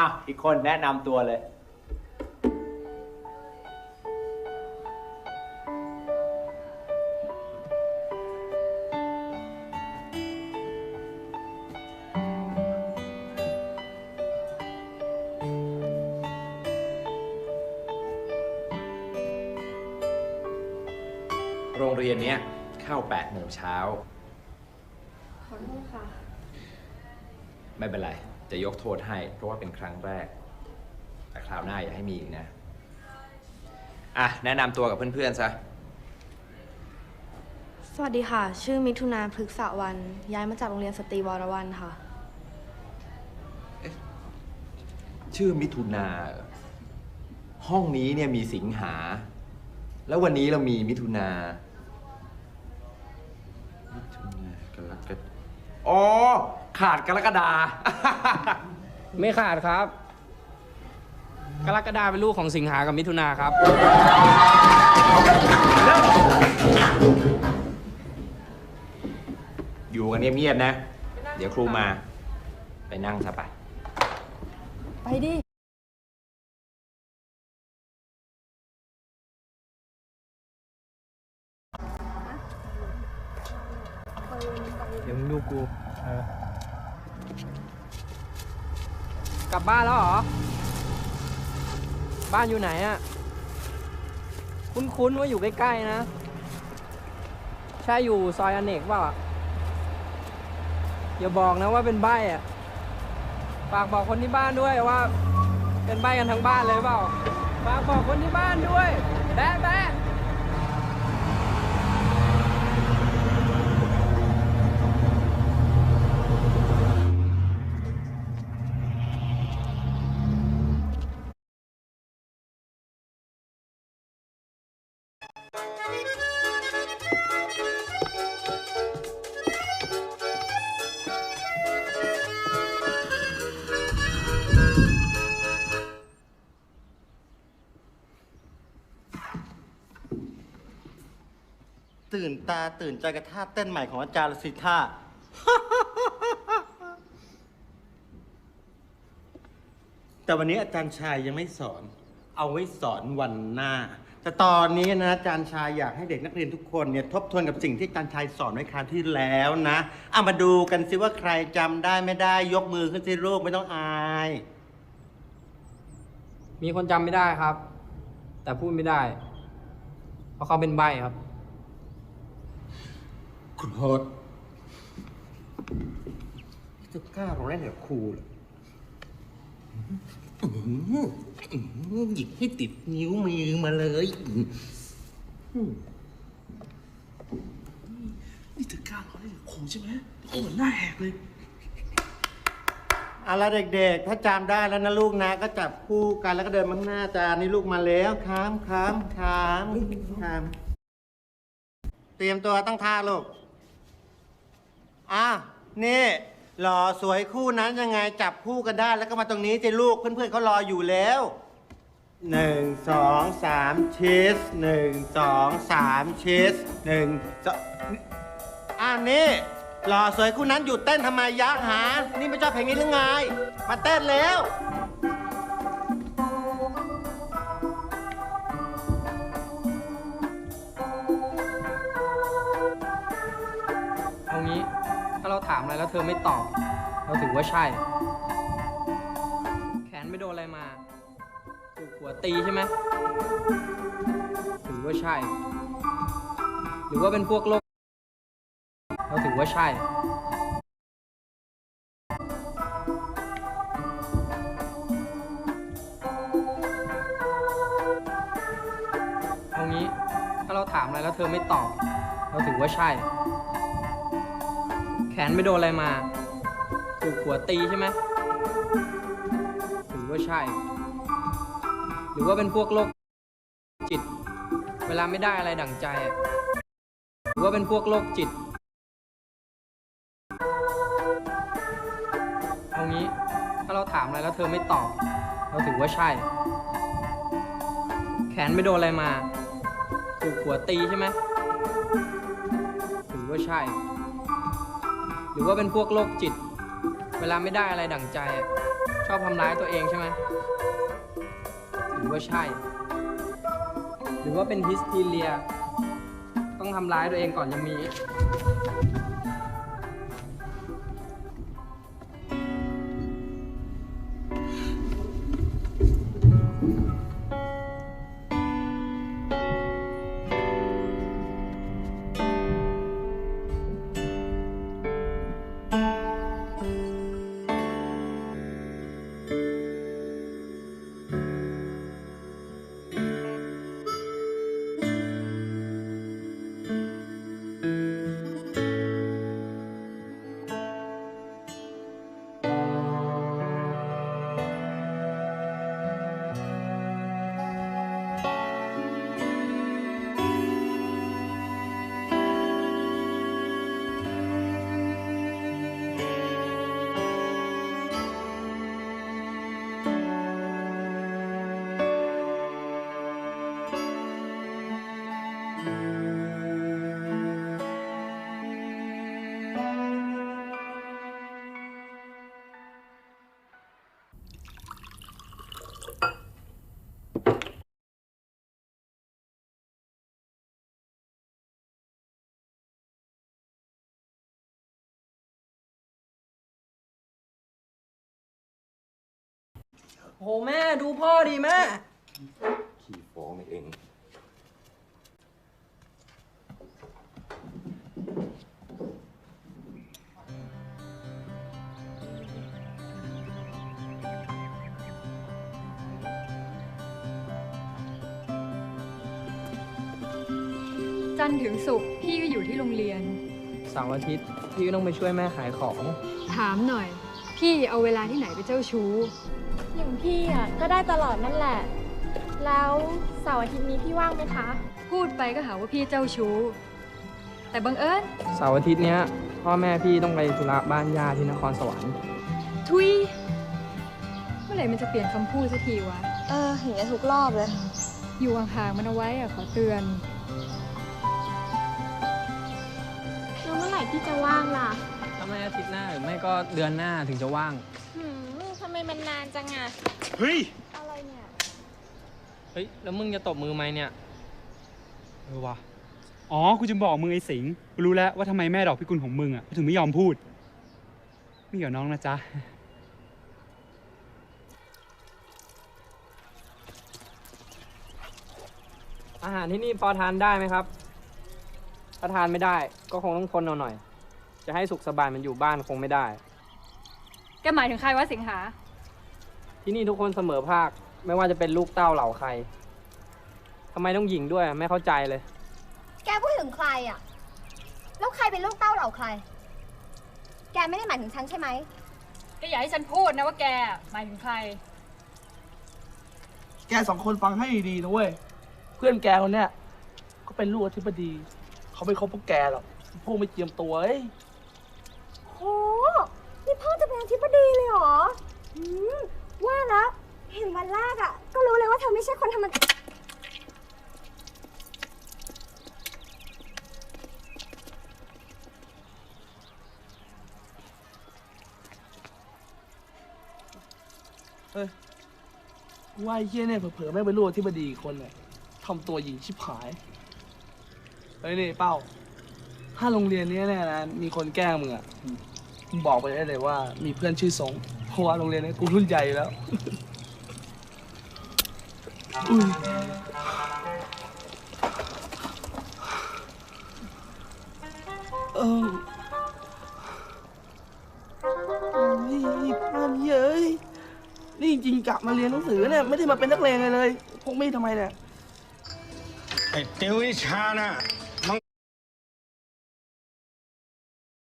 อะอีกคนแนะนำตัวเลย โรงเรียนเนี้ยเข้า8โมงเช้า ขอโทษค่ะ ไม่เป็นไร จะยกโทษให้ เพราะว่าเป็นครั้งแรก แต่คราวหน้าอย่าให้มีอีกนะ อะ แนะนำตัวกับเพื่อนๆซะ สวัสดีค่ะ ชื่อมิถุนาพฤกษวัน ย้ายมาจากโรงเรียนสตรีวรวันค่ะ ชื่อมิถุนาเหรอห้องนี้เนี่ยมีสิงหา แล้ววันนี้เรามีมิถุนา มิถุนากรกฎาอ๋อ ขาดกรกฎา ไม่ขาดครับ กรกฎาเป็นลูกของสิงหากับมิถุนาครับ อยู่กันเงียบๆนะ เดี๋ยวครูมา ไปนั่งซะไป ไปดิเดี๋ยวมึงดูกู กลับบ้านแล้วเหรอ บ้านอยู่ไหนอะคุ้นๆว่าอยู่ใกล้ๆนะ ใช่อยู่ซอยอเนกเปล่าอย่าบอกนะว่าเป็นใบ้อะฝากบอกคนที่บ้านด้วยว่า เป็นใบ้กันทั้งบ้านเลยเปล่าฝากบอกคนที่บ้านด้วยแบ๊ะแบ๊ะ ตื่นตาตื่นใจกับท่าเต้นใหม่ของอาจารย์สิท่า แต่วันนี้อาจารย์ชายยังไม่สอน เอาไว้สอนวันหน้า แต่ตอนนี้นะอาจารย์ชายอยากให้เด็กนักเรียนทุกคนเนี่ยทบทวนกับสิ่งที่อาจารย์ชายสอนไว้คราวที่แล้วนะเอามาดูกันสิว่าใครจำได้ไม่ได้ยกมือขึ้นสิลูกไม่ต้องอาย มีคนจำไม่ได้ครับ แต่พูดไม่ได้ เพราะเขาเป็นใบครับ โกรธจะกล้าลงเล่นกับครูเหรออื้อหืออื้อหือหยิบให้ติดนิ้วมือมาเลยอื้อหือนี่เธอกล้าล้อเล่นกับครูใช่ไหมโอ้โหหน้าแหกเลย เอาละเด็กๆ ถ้าจำได้แล้วนะลูกนะ ก็จับคู่กันแล้วก็เดินมาข้างหน้าจานนี่ลูกมาแล้วค้ามค้ามค้ามค้ามเตรียมตัวตั้งท่าลูก อะนี่หล่อสวยคู่นั้นยังไงจับคู่กันได้แล้วก็มาตรงนี้สิลูกเพื่อนๆเขารออยู่แล้วหนึ่งสองสามชีสหนึ่งสองสามชีสหนึ่งสองอะนี่หล่อสวยคู่นั้นหยุดเต้นทำไมยะหา นี่ไม่ชอบเพลงนี้หรือไง มาเต้นแล้วาเราถามอะไรแล้วเธอไม่ตอบ เราถือว่าใช่ แขนไม่โดนอะไรมาถูกหัวตีใช่ไหมถือว่าใช่ หรือว่าเป็นพวกโรคเราถือว่าใช่เอางี้ถ้าเราถามอะไรแล้วเธอไม่ตอบ เราถือว่าใช่ แขนไม่โดนอะไรมาถูกหัวตีใช่ไหมถือว่าใช่ หรือว่าเป็นพวกโรคจิต เวลาไม่ได้อะไรดั่งใจ หรือว่าเป็นพวกโรคจิตเอางี้ถ้าเราถามอะไรแล้วเธอไม่ตอบ เราถือว่าใช่ แขนไม่โดนอะไรมาถูกหัวตีใช่ไหมถือว่าใช่ รือว่าเป็นพวกโรคจิต เวลาไม่ได้อะไรดั่งใจ ชอบทำร้ายตัวเองใช่ไหมหรือว่าใช่ หรือว่าเป็นฮิสทีเรีย ต้องทำร้ายตัวเองก่อนจะมี โหแม่ดูพ่อดีแม่ ขี่ฟ้องเอง จันทร์ถึงศุกร์พี่ก็อยู่ที่โรงเรียน เสาร์อาทิตย์พี่ก็ต้องไปช่วยแม่ขายของ ถามหน่อย พี่เอาเวลาที่ไหนไปเจ้าชู้ อย่างพี่อะก็ได้ตลอดนั่นแหละ แล้วเสาร์อาทิตย์นี้พี่ว่างไหมคะ พูดไปก็หาว่าพี่เจ้าชู้ แต่บังเอิญเสาร์อาทิตย์เนี้ย พ่อแม่พี่ต้องไปธุระบ้านญาติที่นครสวรรค์ ทุย เมื่อไหร่มันจะเปลี่ยนคำพูดสักทีวะ เออเห็นกันทุกรอบเลย อยู่ห่างๆมันเอาไว้อะขอเตือน แล้วเมื่อไหร่พี่จะว่างล่ะ ถ้าไม่อาทิตย์หน้าหรือไม่ก็เดือนหน้าถึงจะว่าง หืม ทำไมมันนานจังอะ เฮ้ย อะไรเนี่ย เฮ้ย แล้วมึงจะตบมือไหมเนี่ย เออว่ะอ๋อ กูจะบอกมึงไอ้สิงห์กูรู้แล้วว่าทำไมแม่ดอกพิกุลของมึงอะถึงไม่ยอมพูด ไม่เกี่ยวน้องนะจ๊ะ อาหารที่นี่พอทานได้ไหมครับ ถ้าทานไม่ได้ก็คงต้องทนเอาหน่อย จะให้สุขสบายมันอยู่บ้านคงไม่ได้ แกหมายถึงใครวะสิงหา ที่นี่ทุกคนเสมอภาค ไม่ว่าจะเป็นลูกเต้าเหล่าใครทำไมต้องหญิงด้วยไม่เข้าใจเลย แกพูดถึงใครอะ แล้วใครเป็นลูกเต้าเหล่าใคร แกไม่ได้หมายถึงฉันใช่ไหมก็อย่าให้ฉันพูดนะว่าแกหมายถึงใคร แกสองคนฟังให้ดีๆนะเว้ย เพื่อนแกคนเนี้ยก็เป็นลูกอธิบดี เขาไม่คบพวกแกหรอก พวกไม่เจียมตัวเอ้ยโหนี่ พ่อจะเป็นอธิบดีเลยเหรออืมว่าแล้ว เห็นวันแรกอะ ก็รู้เลยว่าเธอไม่ใช่คนธรรมดาว่าไอ้เหี้ยเนี่ยเผลอๆไม่งเป็นลูกอธิบดีอีกคนเนี่ยทำตัวหญิงชิบหายเฮ้ยนี่เป้า ถ้าโรงเรียนเนี้ยเนี่ยนะมีคนแกล้งมึงอะ มึงบอกไปได้เลยว่า มีเพื่อนชื่อสงเพราะว่าโรงเรียนเนี้กูรุ่นใหญ่อยู่แล้วอุ้ยเออโอ้ยพลาดเย้ยนี่จริงๆกลับมาเรียนหนังสือเนี่ยไม่ได้มาเป็นนักเลงเลยเลยพกมีดทำไมเนี่ย ไอ้ติววิชาน่ะ